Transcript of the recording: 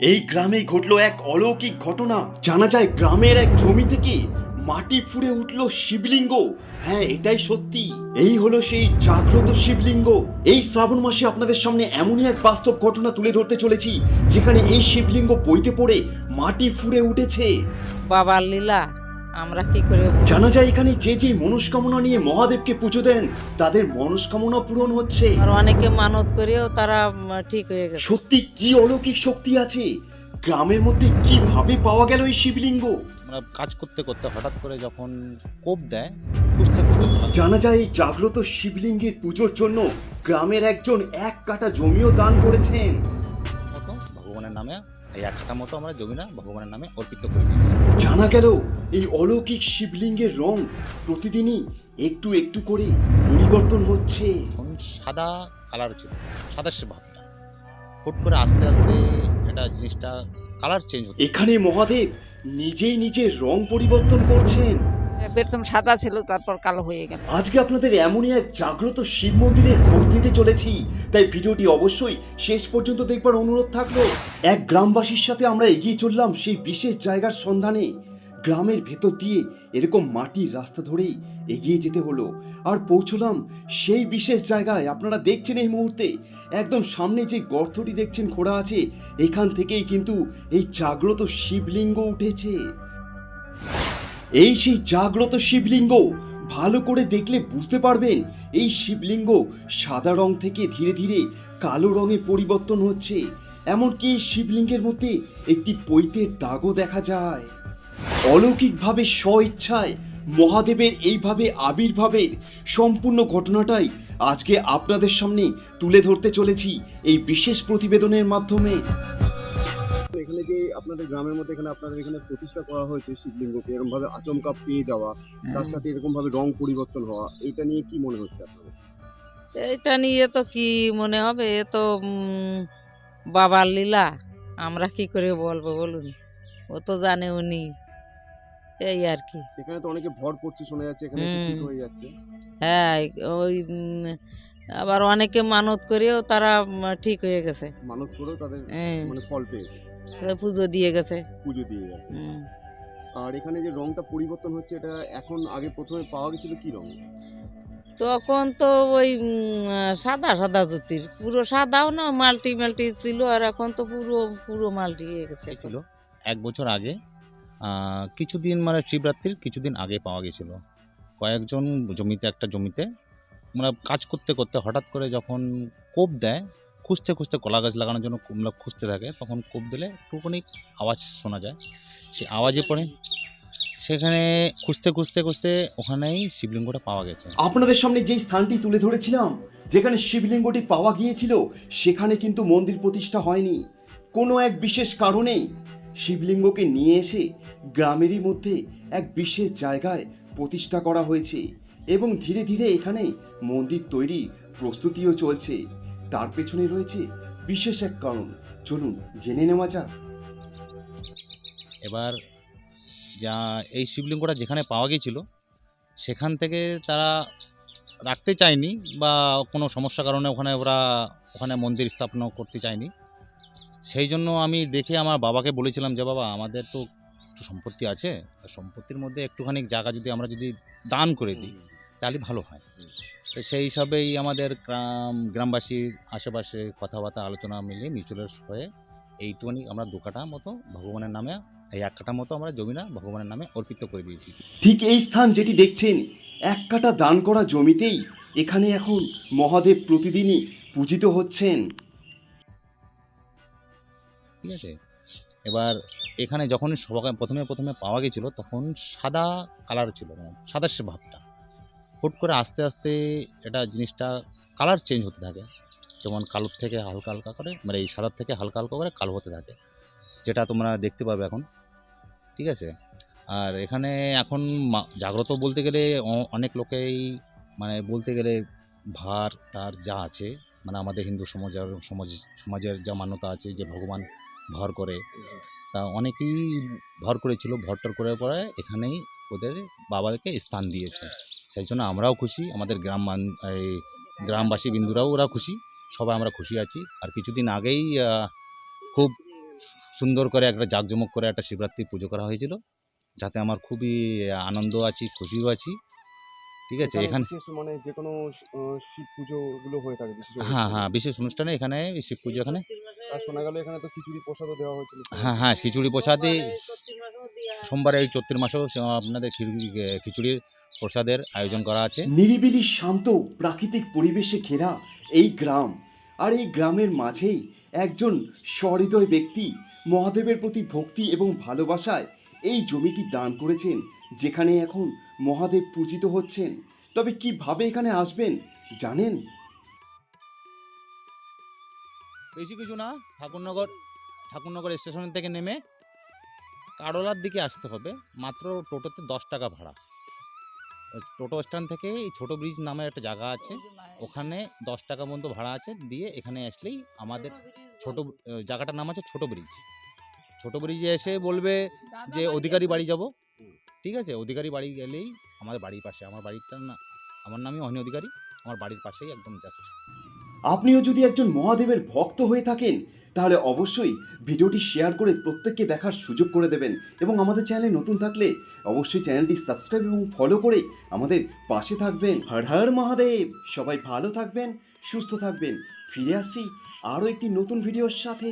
এই গ্রামে ঘটলো এক অলৌকিক ঘটনা। জানা যায় গ্রামের এক জমি থেকে মাটি ফুড়ে উঠল শিবলিঙ্গ। হ্যাঁ এটাই সত্যি। এই হলো সেই জাগ্রত শিবলিঙ্গ। এই শ্রাবণ মাসে আপনাদের সামনে এমনই এক বাস্তব ঘটনা তুলে ধরতে চলেছি, যেখানে এই শিবলিঙ্গ বইতে পড়ে মাটি ফুড়ে উঠেছে। বাবার লীলা। আমরা কি করে জানা যায় এখানে যে যে মনস্কামনা নিয়ে মহাদেবকে পুজো দেন তাদের মনস্কামনা পূরণ হচ্ছে। আর অনেকে মানত করেও তারা ঠিক হয়ে গেছে। সত্যি কি অলৌকিক শক্তি আছে? গ্রামের মধ্যে কীভাবে পাওয়া গেল এই শিবলিঙ্গ? আমরা কাজ করতে করতে হঠাৎ করে যখন কোপ দেয় খুঁজতে খুঁজতে জানা যায় এই জাগ্রত শিবলিঙ্গের পুজোর জন্য গ্রামের একজন এক কাটা জমিও দান করেছেন। ভগবানের নামে এই এক কাটা মতো আমরা জমি না ভগবানের নামে অর্পিত করে দিয়েছি। জানা গেল এই অলৌকিক শিবলিঙ্গের রং প্রতিদিনই একটু একটু করে পরিবর্তন হচ্ছে। সাদা কালার ছিল সাদা সে ভাবটা। হুট করে আস্তে আস্তে এটা জিনিসটা কালার চেঞ্জ হচ্ছে। এখানে মহাদেব নিজেই নিজের রং পরিবর্তন করছেন। প্রথম সাদা ছিল তারপর কালো হয়ে গেল। আজকে আপনাদের এমনই এক জাগ্রত শিব মন্দিরের খোঁজ দিতে চলেছি। তাই ভিডিওটি অবশ্যই শেষ পর্যন্ত দেখবার অনুরোধ থাকল। এক গ্রামবাসীর সাথে আমরা এগিয়ে চললাম সেই বিশেষ জায়গার সন্ধানে। গ্রামের ভেতর দিয়ে এরকম মাটির রাস্তা ধরেই এগিয়ে যেতে হলো। আর পৌঁছলাম সেই বিশেষ জায়গায়। আপনারা দেখছেন এই মুহূর্তে একদম সামনে যে গর্তটি দেখছেন খোড়া আছে, এখান থেকেই কিন্তু এই জাগ্রত শিবলিঙ্গ উঠেছে। এই সেই জাগ্রত শিবলিঙ্গ, ভালো করে দেখলে বুঝতে পারবেন, এই শিবলিঙ্গ সাদা রং থেকে ধীরে ধীরে কালো রঙে পরিবর্তন হচ্ছে। এমনকি শিবলিঙ্গের মধ্যে একটি পৈতের দাগও দেখা যায়। অলৌকিকভাবে স্ব ইচ্ছায় মহাদেবের এইভাবে আবির্ভাবের সম্পূর্ণ ঘটনাটাই আজকে আপনাদের সামনে তুলে ধরতে চলেছি এই বিশেষ প্রতিবেদনের মাধ্যমে। এখানে যে আপনাদের গ্রামের মধ্যে এখানে আপনাদের এখানে প্রতিষ্ঠা করা হয়েছে শিবলিঙ্গকে এরকম ভাবে আচমকা পেয়ে যাওয়া তার সাথে এরকম ভাবে রং পরিবর্তন হওয়া এটা নিয়ে কি মনে হচ্ছে আপনাদের? এটা নিয়ে তো কি মনে হবে? এ তো বাবার লীলা। আমরা কি করে বলব বলুন? ও তো জানে উনি। এই আর কি এখানে তো অনেকে ভর করছে শোনা যাচ্ছে এখানে হুম। ঠিক হয়ে যাচ্ছে। হ্যাঁ ওই আবার অনেকে মানত করেও তারা ঠিক হয়ে গেছে। মানত করেও তাদের হ্যাঁ, মানে ফল পেয়েছে। পুজো দিয়ে গেছে। পুজো দিয়ে গেছে। হুম। আর এখানে যে রংটা পরিবর্তন হচ্ছে এটা এখন আগে প্রথমে পাওয়া গেছিল কি রং তখন তো ওই সাদা সাদা ধুতির পুরো সাদাও না মাল্টি মাল্টি ছিল আর এখন তো পুরো পুরো মাল্টি হয়ে গেছে এক বছর আগে কিছুদিন মানে শিবরাত্রির কিছুদিন আগে পাওয়া গেছিল। কয়েকজন জমিতে, একটা জমিতে আমরা কাজ করতে করতে হঠাৎ করে যখন কোপ দেয়, খুঁজতে খুঁজতে কলা গাছ লাগানোর জন্য আমরা খুঁজতে থাকে, তখন কোপ দিলে একটুখানি আওয়াজ শোনা যায়। সেই আওয়াজে পড়ে সেখানে খুঁজতে খুঁজতে খুঁজতে ওখানেই শিবলিঙ্গটা পাওয়া গেছে। আপনাদের সামনে যেই স্থানটি তুলে ধরেছিলাম, যেখানে শিবলিঙ্গটি পাওয়া গিয়েছিল, সেখানে কিন্তু মন্দির প্রতিষ্ঠা হয়নি। কোনো এক বিশেষ কারণেই শিবলিঙ্গকে নিয়ে এসে গ্রামেরই মধ্যে এক বিশেষ জায়গায় প্রতিষ্ঠা করা হয়েছে এবং ধীরে ধীরে এখানে মন্দির তৈরি প্রস্তুতিও চলছে। তার পেছনে রয়েছে বিশেষ এক কারণ। চলুন জেনে নেওয়া যাক। এবার যা এই শিবলিঙ্গটা যেখানে পাওয়া গিয়েছিল, সেখান থেকে তারা রাখতে চায়নি বা কোনো সমস্যার কারণে ওখানে ওরা ওখানে মন্দির স্থাপনা করতে চায়নি। সেই জন্য আমি দেখে আমার বাবাকে বলেছিলাম যে, বাবা, আমাদের তো একটু সম্পত্তি আছে। সম্পত্তির মধ্যে একটুখানি জায়গা যদি আমরা যদি দান করে দিই, তাহলে ভালো হয়। তো সেই হিসাবেই আমাদের গ্রাম, গ্রামবাসীর আশেপাশে কথাবার্তা, আলোচনা মিলিয়ে মিউচুয়াল হয়ে এইটুখানি আমরা দু কাটা মতো ভগবানের নামে, এই এক কাটা মতো আমরা জমি না ভগবানের নামে অর্পিত করে দিয়েছি। ঠিক এই স্থান যেটি দেখছেন, এক কাটা দান করা জমিতেই এখানে এখন মহাদেব প্রতিদিনই পূজিত হচ্ছেন। ঠিক আছে? এবার এখানে যখন সবাই প্রথমে প্রথমে পাওয়া গেছিল, তখন সাদা কালার ছিল মানে সাদা সে ভাবটা। হুট করে আস্তে আস্তে এটা জিনিসটা কালার চেঞ্জ হতে থাকে। যেমন কালোর থেকে হালকা হালকা করে মানে এই সাদার থেকে হালকা হালকা করে কালো হতে থাকে, যেটা তোমরা দেখতে পাবে এখন। ঠিক আছে? আর এখানে এখন জাগ্রত বলতে গেলে অনেক লোকেই মানে বলতে গেলে ভার, টার যা আছে মানে আমাদের হিন্দু সমাজের, সমাজ, সমাজের যা মান্যতা আছে, যে ভগবান ভর করে। তা অনেকেই ভর করেছিল ভরটর করার পরে এখানেই ওদের বাবাকে স্থান দিয়েছে। সেই জন্য আমরাও খুশি আমাদের গ্রাম এই গ্রামবাসী বিন্দুরাও ওরা খুশি সবাই আমরা খুশি আছি। আর কিছুদিন আগেই খুব সুন্দর করে একটা জাঁকজমক করে একটা শিবরাত্রি পুজো করা হয়েছিল। যাতে আমার খুবই আনন্দ আছি খুশিও আছি। ঠিক আছে? এখানে বিশেষ মানে যে কোনো শিব পুজো গুলো হয়ে থাকে বিশেষ হ্যাঁ হ্যাঁ বিশেষ অনুষ্ঠানে এখানে এই শিব পুজো এখানে। আর শোনা গেল এখানে তো খিচুড়ি প্রসাদও দেওয়া হয়েছিল। হ্যাঁ হ্যাঁ খিচুড়ি প্রসাদে সোমবারে এই চৈত্র মাসেও আপনাদের খিচুড়ির প্রসাদের আয়োজন করা আছে। নিরিবিলি শান্ত প্রাকৃতিক পরিবেশে ঘেরা এই গ্রাম আর এই গ্রামের মাঝেই একজন সহৃদয় ব্যক্তি মহাদেবের প্রতি ভক্তি এবং ভালোবাসায় এই জমিটি দান করেছেন যেখানে এখন মহাদেব পূজিত হচ্ছেন। তবে কীভাবে এখানে আসবেন, জানেন? বেশি কিছু না, ঠাকুরনগর ঠাকুরনগর স্টেশন থেকে নেমে কারোলার দিকে আসতে হবে। মাত্র টোটোতে দশ টাকা ভাড়া। টোটো স্ট্যান্ড থেকে এই ছোটো ব্রিজ নামের একটা জায়গা আছে। ওখানে দশ টাকা মতো ভাড়া আছে। দিয়ে এখানে আসলেই আমাদের ছোট, জায়গাটার নাম আছে ছোট ব্রিজ। ছোট ব্রিজে এসে বলবে যে, অধিকারী বাড়ি যাব। ঠিক আছে? অধিকারী বাড়ি গেলেই আমার বাড়ির পাশে। আমার বাড়িটার না, আমার নামই অহনি অধিকারী, আমার বাড়ির পাশেই একদম জাস্ট আপনিও যদি একজন মহাদেবের ভক্ত হয়ে থাকেন, তাহলে অবশ্যই ভিডিওটি শেয়ার করে প্রত্যেককে দেখার সুযোগ করে দেবেন এবং আমাদের চ্যানেলে নতুন থাকলে অবশ্যই চ্যানেলটি সাবস্ক্রাইব এবং ফলো করে আমাদের পাশে থাকবেন। হর হর মহাদেব! সবাই ভালো থাকবেন, সুস্থ থাকবেন। ফিরে আসছি আরও একটি নতুন ভিডিওর সাথে।